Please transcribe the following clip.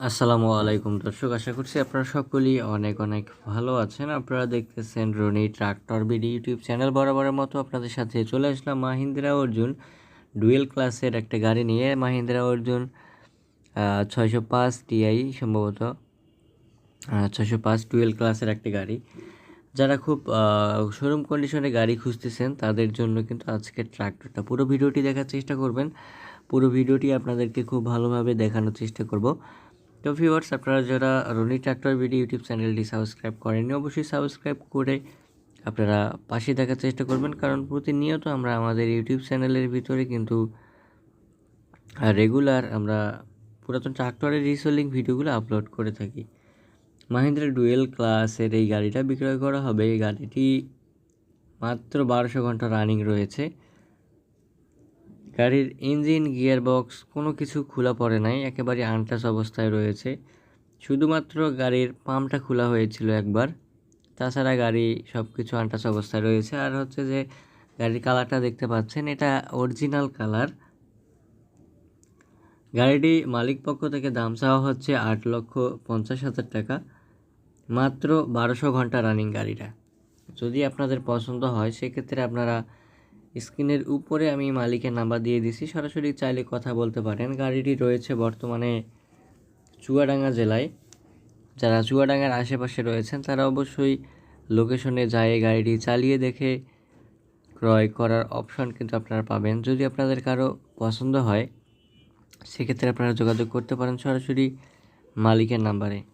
আসসালামু আলাইকুম, দর্শক। আশা করছি আপনারা সকলেই অনেক অনেক ভালো আছেন। আপনারা দেখতেছেন Rony tractor BD YouTube channel. বরাবরের মতো আপনাদের সাথে চলে আসলাম মাহিন্দ্রা অর্জুন ডুয়েল ক্লাসের একটা গাড়ি নিয়ে। মাহিন্দ্রা অর্জুন ছয়শো পাঁচ টিআই সম্ভবত ছয়শো পাঁচ ডুয়েল ক্লাসের একটা গাড়ি। যারা খুব শোরুম কন্ডিশনে গাড়ি খুঁজতেছেন, তাদের জন্য কিন্তু আজকের ট্রাক্টরটা পুরো ভিডিওটি দেখার চেষ্টা করবেন। পুরো ভিডিওটি আপনাদেরকে খুব ভালোভাবে দেখানোর চেষ্টা করব। তো ভিউয়ার্স আপনারা যারা রনি ট্র্যাক্টর ভিডিও ইউটিউব চ্যানেলটি সাবস্ক্রাইব করেননি, অবশ্যই সাবস্ক্রাইব করে আপনারা পাশে দেখার চেষ্টা করবেন। কারণ প্রতিনিয়ত আমরা আমাদের ইউটিউব চ্যানেলের ভিতরে কিন্তু রেগুলার আমরা পুরাতন ট্রাক্টরের রিসেলিং ভিডিওগুলো আপলোড করে থাকি। মাহিন্দ্রা ডুয়েল ক্লাসের এই গাড়িটা বিক্রয় করা হবে। এই গাড়িটি মাত্র বারোশো ঘণ্টা রানিং রয়েছে। গাড়ির ইঞ্জিন গিয়ার বক্স কোনো কিছু খোলা পড়ে নাই, একেবারে আনটাস অবস্থায় রয়েছে। শুধুমাত্র গাড়ির পাম্পটা খোলা হয়েছিল একবার। তাছাড়া গাড়ি সব কিছু আনটাস অবস্থায় রয়েছে। আর হচ্ছে যে, গাড়ির কালারটা দেখতে পাচ্ছেন, এটা অরিজিনাল কালার। গাড়িটি মালিক পক্ষ থেকে দাম চাওয়া হচ্ছে আট লক্ষ পঞ্চাশ হাজার টাকা, মাত্র বারোশো ঘণ্টা রানিং গাড়িটা। যদি আপনাদের পছন্দ হয়, সেক্ষেত্রে আপনারা স্ক্রিনের উপরে আমি মালিকের নাম্বার দিয়ে দিছি। সরাসরি চাইলে কথা বলতে পারেন। গাড়িটি রয়েছে বর্তমানে চুয়াডাঙ্গা জেলায়। যারা চুয়াডাঙ্গার আশেপাশে রয়েছেন, তারা অবশ্যই লোকেশনে যায় গাড়িটি চালিয়ে দেখে ক্রয় করার অপশন কিন্তু আপনারা পাবেন। যদি আপনাদের কারও পছন্দ হয়, সেক্ষেত্রে আপনারা যোগাযোগ করতে পারেন সরাসরি মালিকের নাম্বারে।